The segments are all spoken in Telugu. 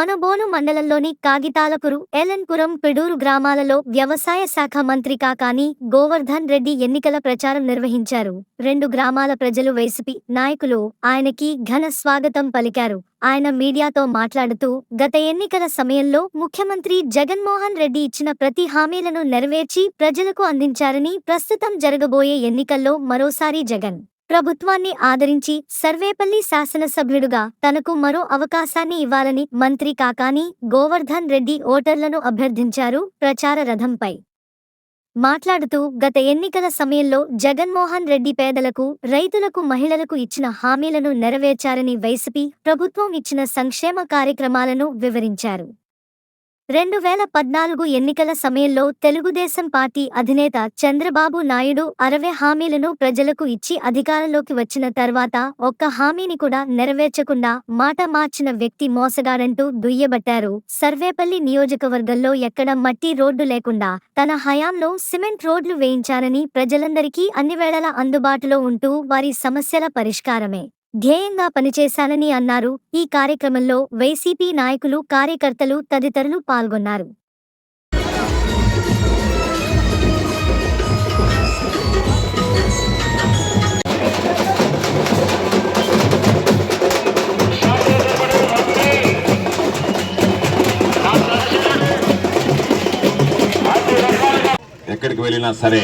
మనబోను మండలంలోని కాగితాలపురు ఎలన్పురం పిడూరు గ్రామాలలో వ్యవసాయ శాఖ మంత్రి కాకాని గోవర్ధన్ రెడ్డి ఎన్నికల ప్రచారం నిర్వహించారు. రెండు గ్రామాల ప్రజలు వైసీపీ నాయకులు ఆయనకి ఘన స్వాగతం పలికారు. ఆయన మీడియాతో మాట్లాడుతూ గత ఎన్నికల సమయంలో ముఖ్యమంత్రి జగన్మోహన్ రెడ్డి ఇచ్చిన ప్రతి హామీలను నెరవేర్చి ప్రజలకు అందించారని ప్రస్తుతం జరగబోయే ఎన్నికల్లో మరోసారి జగన్ ప్రభుత్వాన్ని ఆదరించి సర్వేపల్లి శాసనసభ్యుడుగా తనకు మరో అవకాశాన్ని ఇవ్వాలని మంత్రి కాకాని గోవర్ధన్ రెడ్డి ఓటర్లను అభ్యర్థించారు ప్రచార రథంపై. మాట్లాడుతూ గత ఎన్నికల సమయంలో జగన్మోహన్ రెడ్డి పేదలకు రైతులకు మహిళలకు ఇచ్చిన హామీలను నెరవేర్చారని వైసీపీ ప్రభుత్వం ఇచ్చిన సంక్షేమ కార్యక్రమాలను వివరించారు. రెండు వేల పద్నాలుగు ఎన్నికల సమయంలో తెలుగుదేశం పార్టీ అధినేత చంద్రబాబు నాయుడు అరవై హామీలను ప్రజలకు ఇచ్చి అధికారంలోకి వచ్చిన తర్వాత ఒక్క హామీని కూడా నెరవేర్చకుండా మాట మార్చిన వ్యక్తి మోసగాడంటూ దుయ్యబట్టారు. సర్వేపల్లి నియోజకవర్గంలో ఎక్కడ మట్టి రోడ్డు లేకుండా తన హయాంలో సిమెంట్ రోడ్లు వేయించారని ప్రజలందరికీ అన్ని వేళలా అందుబాటులో ఉంటూ వారి సమస్యల పరిష్కారమే. ధ్యేయంగా పనిచేశానని అన్నారు. ఈ కార్యక్రమంలో వైసీపీ నాయకులు కార్యకర్తలు తదితరులు పాల్గొన్నారు. ఎక్కడికి వెళ్ళినా సరే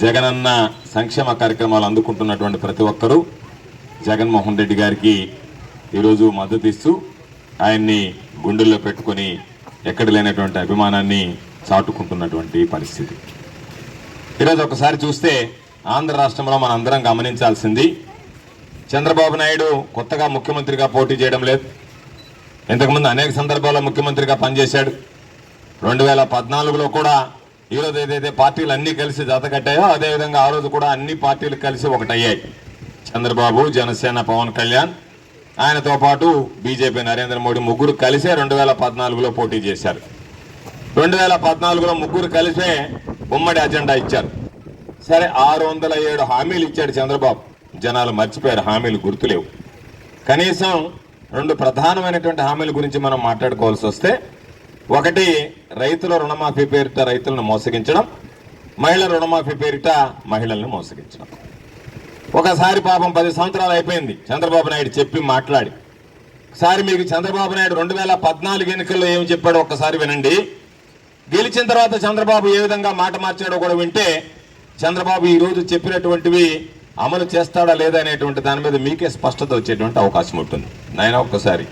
జగనన్న సంక్షేమ కార్యక్రమాలు అందుకుంటున్నటువంటి ప్రతి ఒక్కరూ జగన్మోహన్ రెడ్డి గారికి ఈరోజు మద్దతు ఇస్తూ ఆయన్ని గుండెల్లో పెట్టుకొని ఎక్కడ లేనటువంటి అభిమానాన్ని చాటుకుంటున్నటువంటి పరిస్థితి. ఈరోజు ఒకసారి చూస్తే ఆంధ్ర రాష్ట్రంలో మనం అందరం గమనించాల్సింది చంద్రబాబు నాయుడు కొత్తగా ముఖ్యమంత్రిగా పోటీ చేయడం లేదు. ఇంతకుముందు అనేక సందర్భాల్లో ముఖ్యమంత్రిగా పనిచేశాడు. రెండు వేల పద్నాలుగులో కూడా ఈరోజు ఏదైతే పార్టీలు అన్నీ కలిసి జత కట్టాయో అదేవిధంగా ఆ రోజు కూడా అన్ని పార్టీలు కలిసి ఒకటయ్యాయి. చంద్రబాబు జనసేన పవన్ కళ్యాణ్. ఆయనతో పాటు బీజేపీ నరేంద్ర మోడీ ముగ్గురు కలిసే రెండు వేల పద్నాలుగులో పోటీ చేశారు. రెండు వేల పద్నాలుగులో ముగ్గురు కలిసే ఉమ్మడి అజెండా ఇచ్చారు. సరే ఆరు వందల ఏడు హామీలు ఇచ్చాడు చంద్రబాబు. జనాలు మర్చిపోయారు హామీలు గుర్తులేవు. కనీసం రెండు ప్రధానమైనటువంటి హామీల గురించి మనం మాట్లాడుకోవాల్సి వస్తే ఒకటి రైతుల రుణమాఫీ పేరిట రైతులను మోసగించడం మహిళల రుణమాఫీ పేరిట మహిళల్ని మోసగించడం. ఒకసారి పాపం పది సంవత్సరాలు అయిపోయింది. చంద్రబాబు నాయుడు చెప్పి మాట్లాడి. ఒకసారి మీకు చంద్రబాబు నాయుడు రెండు వేల పద్నాలుగు ఎన్నికల్లో ఏమి చెప్పాడో ఒక్కసారి వినండి. గెలిచిన తర్వాత చంద్రబాబు ఏ విధంగా మాట మార్చాడో కూడా వింటే చంద్రబాబు ఈరోజు చెప్పినటువంటివి అమలు చేస్తాడా లేదా అనేటువంటి దాని మీద మీకే స్పష్టత వచ్చేటువంటి అవకాశం ఉంటుంది. నాయన ఒక్కసారి.